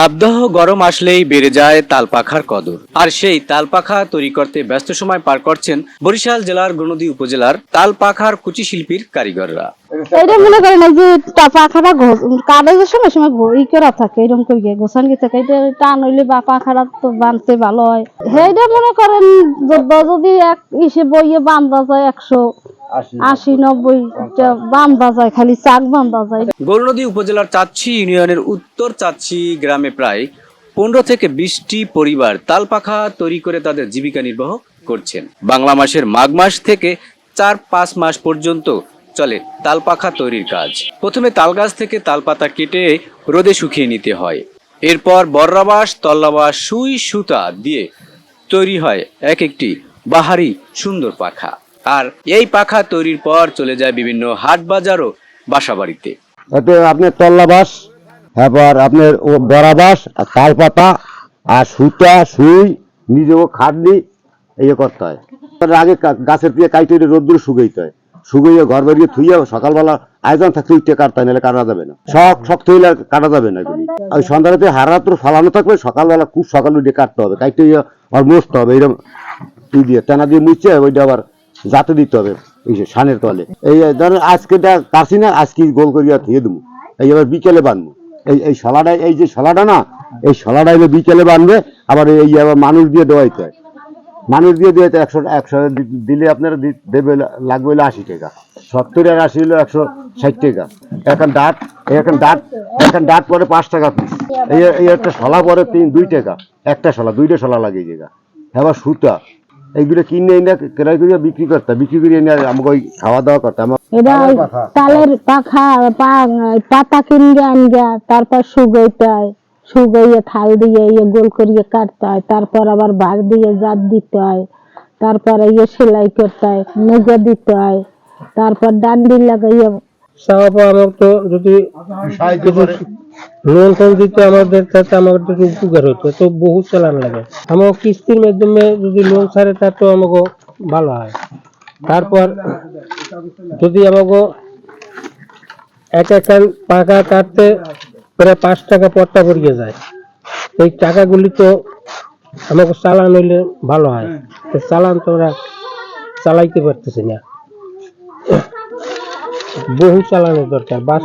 তাপদাহ গরম আসলেই বেড়ে যায় তালপাখার কদর। আর সেই তালপাখা তৈরি করতে ব্যস্ত সময় পার করছেন বরিশাল জেলার গণদী উপজেলার তালপাখার কুচি শিল্পীর কারিগররা। এটা মনে করেন যে পাখাটা সময় সময় করা থাকে এরকম করে গোছান গিয়ে থাকে এটা টান হইলে বা পাখাটা তো বানতে ভালো হয়। সেইটা মনে করেন যদি এক ইসে বইয়ে বান্ধা যায় একশো আশি নব্বই টা বান্ধা খালি চাক বান্ধা যায় গৌরনদী উপজেলার চাচ্ছি ইউনিয়নের উত্তর চাচ্ছি গ্রামে প্রায় পনেরো থেকে বিশটি পরিবার তালপাখা তৈরি করে তাদের জীবিকা নির্বাহ করছেন। বাংলা মাসের মাঘ মাস থেকে চার পাঁচ মাস পর্যন্ত চলে তালপাখা তৈরির কাজ। প্রথমে তালগাছ থেকে তালপাতা কেটে রোদে শুকিয়ে নিতে হয়। এরপর বর্রাবাস তল্লাবাস সুই সুতা দিয়ে তৈরি হয় এক একটি বাহারি সুন্দর পাখা। আর এই পাখা তৈরির পর চলে যায় বিভিন্ন হাট বাজার ও বাসা বাড়িতে আপনার তল্লাবাস, তারপর আপনার বড়াবাস তাল পাতা, আর সুতা, সুই, নিজেও খাটনি, এই করতে হয়। আগে গাছের দিয়ে কাইটে রোদ্দুর শুকাইতে হয়। শুকাইয়ে ঘর বাড়িয়ে থুইয়া সকালবেলা আয়োজন থাকলে উঠতে কাটতে নাহলে কাটা যাবে না। শখ, শক্ত হইলে কাটা যাবে না এগুলি। ওই সন্ধ্যাতে হারাত্র ফালানো থাকবে, সকালবেলা খুব সকাল উঠে কাটতে হবে। কাইটে আর মুছতে হবে, এইরকম ই দিয়ে, টানা দিয়ে মুছে ওইটা আবার যাতে দিতে হবে সানের তলে। এই ধরেন আজকে কাটছি না, আজকে গোল করিয়া থুয়ে দেবো। এই এবার বিকেলে বানবো এই এই শলাটা এই যে শলাটা না, এই শলাটা এবার বিকেলে বানবে আবার এই আবার মানুষ দিয়ে দেওয়াইতে হয়। মানুষ দিয়ে দিয়ে একশো একশো দিলে আপনার দেবে লাগবে হলো আশি টাকা। সত্তর আর আশি হলো একশো ষাট টাকা। এখন ডাট এখন ডাট এখন ডাট পরে পাঁচ টাকা পিস এই একটা শলা পরে তিন, দুই টাকা। একটা শলা, দুইটা শলা লাগিয়ে জায়গা আবার সুতা। এইগুলো কিনে এনে ক্রয় করিয়া বিক্রি করতে বিক্রি করে এনে আমাকে ওই খাওয়া দাওয়া করতে আমার এটা তালের পাখা পা- পাতা কিনগে আনগা তারপর শুগাইতে শুগাইয়ে থাল দিয়ে ইয়ে গোল করিয়ে কাটতে হয় তারপর আবার ভাগ দিয়ে জাত দিতে হয় তারপরে ইয়ে সেলাই করতে হয় মুগা দিতে হয় তারপর ডান্ডি লাগাইয়ে চাওয়া আমার তো যদি কিছু লোন দিতে আমাদের তাতে আমাদের উপকার হতো, তো বহু চালান লাগে। আমার কিস্তির মাধ্যমে যদি লোন ছাড়ে তা তো আমাকে ভালো হয়। তারপর যদি আমাকে এক পাকা কাটতে প্রায় পাঁচ টাকা পট্টা পড়িয়ে যায়, এই টাকাগুলি তো আমাকে চালান হইলে ভালো হয়। তো চালান তো চালাইতে পারতেছি না। বহু চালানোর দরকার। বাস